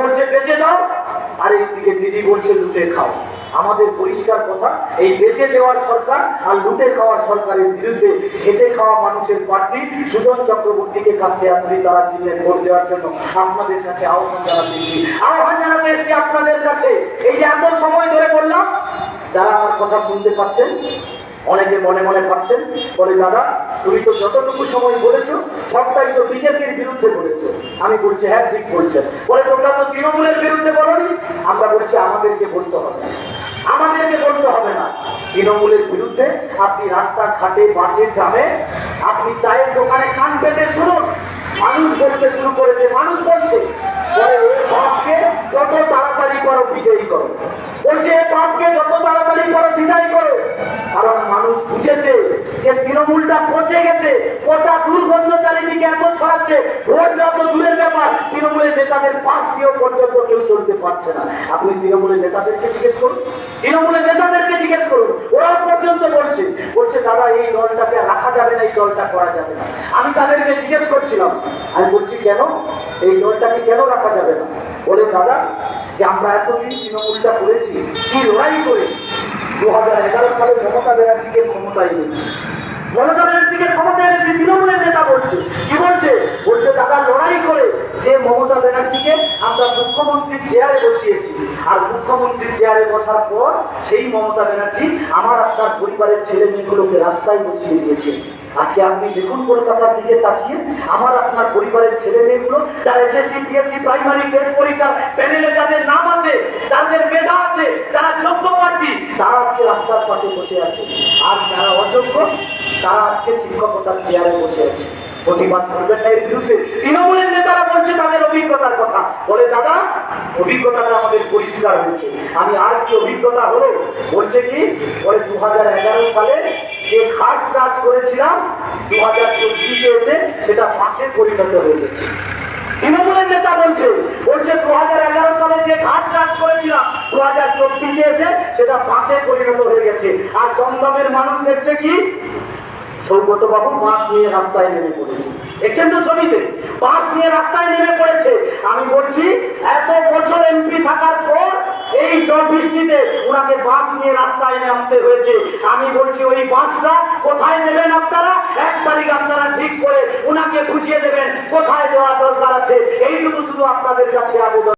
বলছে, বেঁচে দাও। আর একদিকে দিদি বলছে, লুটে খাও। আমাদের পরিষ্কার কথা, এই বেঁচে দেওয়ার সরকার আর লুটে খাওয়ার সরকারের বিরুদ্ধে খেটে খাওয়া মানুষের প্রার্থী সুজন চক্রবর্তীকে কাছে আপনি তারা চিহ্নে ভোট দেওয়ার জন্য আপনাদের কাছে আহ্বান জানাতে এসেছি আহ্বান জানাতে এসেছি আপনাদের কাছে। এই যে এত সময় ধরে বললাম, যারা আমার কথা শুনতে পাচ্ছেন অনেকে মনে মনে ভাবছেন, বলে, দাদা, তুমি তো যতটুকু সময় বলেছ, সবটাই তো বিজেপির বিরুদ্ধে বলেছ। আমি বলছি হ্যাঁ ঠিক বলছেন। বলে, তোমরা তো তৃণমূলের বিরুদ্ধে বলনি? আমরা বলছি, আমাদেরকে বলতে হবে। আমাদেরকে বলতে হবে না। তৃণমূলের বিরুদ্ধে আপনি রাস্তা, ঘাটে, বাসে, গ্রামে, আপনি চায়ের দোকানে কান পেতে শুনুন। মানুষ বলতে শুরু করেছে, মানুষ বলছে। বলে, ওই বাপকে যত তাড়াতাড়ি করো, বিজয়ী করো বলছে এই বাপকে যত তাড়াতাড়ি করো বিদায় করো কারণ মানুষ বুঝেছে যে তৃণমূলটা পচে গেছে, পচা দুর্গন্ধ চারিদিকে এত ছড়াচ্ছে, ভোট দেওয়া তো দূরের ব্যাপার। তৃণমূলের নেতাদের পাশ দিয়েও পর্যন্ত কেউ চলতে পারছে না। আপনি তৃণমূলের নেতাদেরকে জিজ্ঞেস করুন। তৃণমূলের নেতাদেরকে জিজ্ঞেস করুন। ওরা পর্যন্ত বলছে। বলছে, দাদা, এই দলটাকে রাখা যাবে না, এই দলটা করা যাবে না। আমি তাদেরকে জিজ্ঞেস করছিলাম। আমি বলছি, কেন? এই দলটাকে কেন রাখা যাবে না? বলে, দাদা, যে আমরা এতদিন তৃণমূলটা করেছি, কি লড়াই করে দু হাজার এগারো সালে মমতা ব্যানার্জিকে ক্ষমতায় এনেছি। মমতা ব্যানার্জিকে ক্ষমতায় এনেছি, তৃণমূলের নেতা বলছে। কি বলছে? বলছে, দাদা, লড়াই করে যে মমতা ব্যানার্জিকে আমরা মুখ্যমন্ত্রীর চেয়ারে বসিয়েছি। আর মুখ্যমন্ত্রীর চেয়ারে বসার পর সেই মমতা ব্যানার্জি আমার আপনার পরিবারের ছেলে মেয়েগুলোকে রাস্তায় বসিয়ে দিয়েছে। আজকে আপনি দেখুন কলকাতার দিকে তাকিয়ে, আমার আপনার পরিবারের ছেলে মেয়েগুলো যারা এসএসসি পিএসসি প্রাইমারি টেস্ট পরীক্ষার প্যানেলে যাদের নাম আছে যাদের মেধা আছে যোগ্য তারা আজকে রাস্তার পাশে বসে আছে। আর যারা অযোগ্য, তারা আজকে শিক্ষকতার চেয়ারে বসে আছে। প্রতিবাদ করবেন না এর বিরুদ্ধে। তৃণমূলের নেতারা বলছে তাদের অভিজ্ঞতার কথা। বলে, দাদা, অভিজ্ঞতাটা আমাদের পরিষ্কার হয়েছে। আমি আর কি অভিজ্ঞতা হলো? বলছে কি বলে দু হাজার এগারো সালে যে খাস কাজ করেছিলাম দু হাজার চব্বিশে এসে সেটা পাশে পরিণত হয়ে গেছে। তৃণমূলের নেতা বলছে সেটা পরিণত হয়ে গেছে। আর দমদমের মানুষ দেখছে কি? সৌগত বাবু বাঁশ নিয়ে রাস্তায় নেমে পড়েছে। দেখছেন তো ছবিতে? বাঁশ নিয়ে রাস্তায় নেমে পড়েছে। আমি বলছি, এত বছর এমপি থাকার পর এই জল বৃষ্টিতে ওনাকে বাঁশ নিয়ে রাস্তায় নামতে হয়েছে। আমি বলছি, ওই বাঁশটা কোথায় নেবেন আপনারা? এক তারিখ আপনারা ঠিক করে ওনাকে বুঝিয়ে দেবেন কোথায় দেওয়া দরকার আছে। এইটুকু শুধু আপনাদের কাছে আবেদন।